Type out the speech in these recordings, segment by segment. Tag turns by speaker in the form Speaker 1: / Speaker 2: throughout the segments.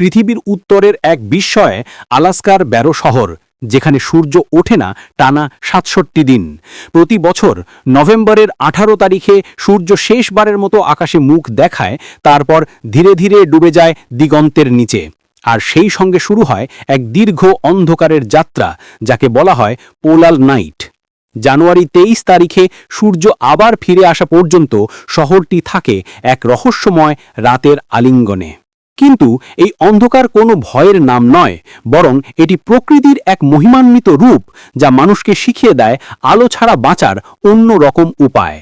Speaker 1: পৃথিবীর উত্তরের এক বিস্ময়ে আলাস্কার ব্যারো শহর, যেখানে সূর্য ওঠে না টানা সাতষট্টি দিন। প্রতি বছর নভেম্বরের আঠারো তারিখে সূর্য শেষবারের মতো আকাশে মুখ দেখায়, তারপর ধীরে ধীরে ডুবে যায় দিগন্তের নিচে। আর সেই সঙ্গে শুরু হয় এক দীর্ঘ অন্ধকারের যাত্রা, যাকে বলা হয় পোলাল নাইট। জানুয়ারি তেইশ তারিখে সূর্য আবার ফিরে আসা পর্যন্ত শহরটি থাকে এক রহস্যময় রাতের আলিঙ্গনে। কিন্তু এই অন্ধকার কোনো ভয়ের নাম নয়, বরং এটি প্রকৃতির এক মহিমান্বিত রূপ যা মানুষকে শিখিয়ে দেয় আলো ছাড়া বাঁচার অন্য রকম উপায়।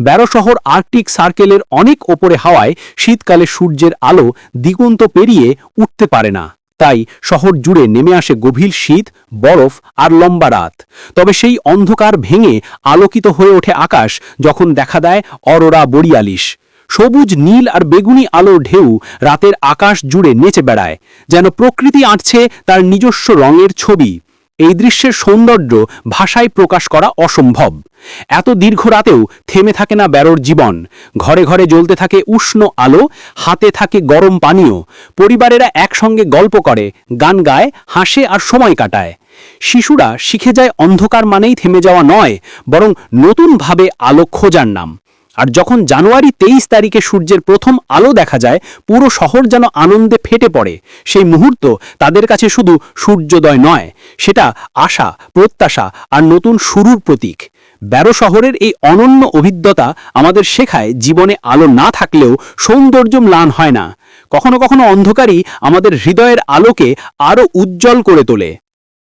Speaker 1: ব্যারো শহর আর্কটিক সার্কেলের অনেক ওপরে হাওয়ায় শীতকালে সূর্যের আলো দিগন্ত পেরিয়ে উঠতে পারে না। তাই শহর জুড়ে নেমে আসে গভীর শীত, বরফ আর লম্বা রাত। তবে সেই অন্ধকার ভেঙে আলোকিত হয়ে ওঠে আকাশ, যখন দেখা দেয় অরোরা বরিয়ালিশ সবুজ, নীল আর বেগুনি আলোর ঢেউ রাতের আকাশ জুড়ে নেচে বেড়ায়, যেন প্রকৃতি আঁটছে তার নিজস্ব রঙের ছবি। এই দৃশ্যের সৌন্দর্য ভাষায় প্রকাশ করা অসম্ভব। এত দীর্ঘ রাতেও থেমে থাকে না ব্যারোর জীবন। ঘরে ঘরে জ্বলতে থাকে উষ্ণ আলো, হাতে থাকে গরম পানীয়। পরিবারেরা একসঙ্গে গল্প করে, গান গায়, হাসে আর সময় কাটায়। শিশুরা শিখে যায় অন্ধকার মানেই থেমে যাওয়া নয়, বরং নতুনভাবে আলো খোঁজার নাম। আর যখন জানুয়ারি তেইশ তারিখে সূর্যের প্রথম আলো দেখা যায়, পুরো শহর যেন আনন্দে ফেটে পড়ে। সেই মুহূর্ত তাদের কাছে শুধু সূর্যোদয় নয়, সেটা আশা, প্রত্যাশা আর নতুন শুরুর প্রতীক। ব্যারো শহরের এই অনন্য অভিজ্ঞতা আমাদের শেখায় জীবনে আলো না থাকলেও সৌন্দর্য ম্লান হয় না। কখনো কখনো অন্ধকারই আমাদের হৃদয়ের আলোকে আরও উজ্জ্বল করে তোলে।